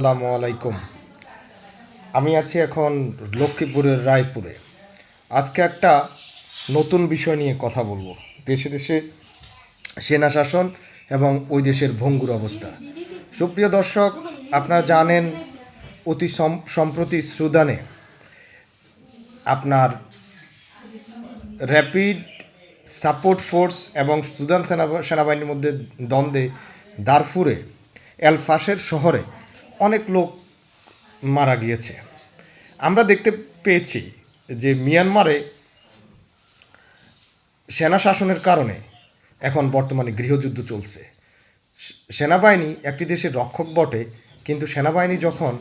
আসসালামু আলাইকুম। আমি আছি এখন লক্ষ্মীপুরের রায়পুরে। আজকে একটা নতুন বিষয় নিয়ে কথা বলব। দেশে দেশে সেনা শাসন এবং ওই দেশের ভঙ্গুর অবস্থা। সুপ্রিয় দর্শক, আপনারা জানেন, অতি সম- সম্প্রতি সুদানে আপনার র্যাপিড সাপোর্ট ফোর্স এবং সুদান সেনা সেনাবাহিনীর মধ্যে দ্বন্দ্বে দারফুরে এল ফাশের শহরে অনেক লোক মারা গিয়েছে। আমরা দেখতে পেয়েছি যে মিয়ানমারে সেনা শাসনের কারণে এখন বর্তমানে গৃহযুদ্ধ চলছে। সেনাবাহিনী একটি দেশের রক্ষক বটে, কিন্তু সেনাবাহিনী যখন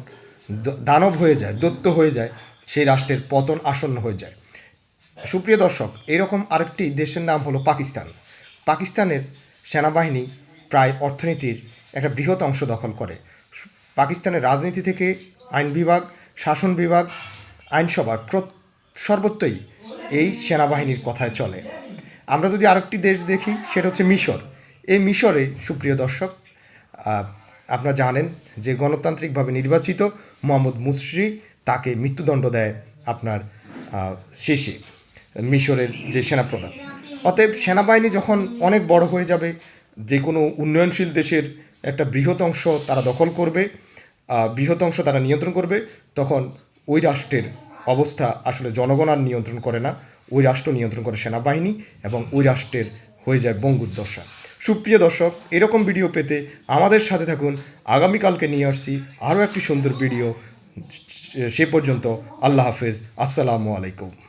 দানব হয়ে যায় দত্ত হয়ে যায়, সেই রাষ্ট্রের পতন আসন্ন হয়ে যায়। সুপ্রিয় দর্শক, এরকম আরেকটি দেশের নাম হলো পাকিস্তান। পাকিস্তানের সেনাবাহিনী প্রায় অর্থনীতির একটা বৃহৎ অংশ দখল করে। পাকিস্তানের রাজনীতি থেকে আইন বিভাগ, শাসন বিভাগ আইনসভা সর্বত্রই এই সেনাবাহিনীর কথায় চলে। আমরা যদি আরেকটি দেশ দেখি, সেটা হচ্ছে মিশর। এই মিশরে, সুপ্রিয় দর্শক আপনারা জানেন যে গণতান্ত্রিকভাবে নির্বাচিত মোহাম্মদ মুসরি তাকে মৃত্যুদণ্ড দেয় আপনার শেষে, মিশরের যে সেনাপ্রধান। অতএব সেনাবাহিনী যখন অনেক বড় হয়ে যাবে যে কোনো উন্নয়নশীল দেশের একটা বৃহৎ অংশ তারা দখল করবে বৃহৎ অংশ তারা নিয়ন্ত্রণ করবে, তখন ওই রাষ্ট্রের অবস্থা আসলে জনগণ আর নিয়ন্ত্রণ করে না। ওই রাষ্ট্র নিয়ন্ত্রণ করে সেনাবাহিনী এবং ওই রাষ্ট্রের হয়ে যায় বঙ্গুর সুপ্রিয় দর্শক, এরকম ভিডিও পেতে আমাদের সাথে থাকুন। আগামীকালকে নিয়ে আসছি আরও একটি সুন্দর ভিডিও। সে পর্যন্ত আল্লাহ হাফেজ। আসসালামু আলাইকুম।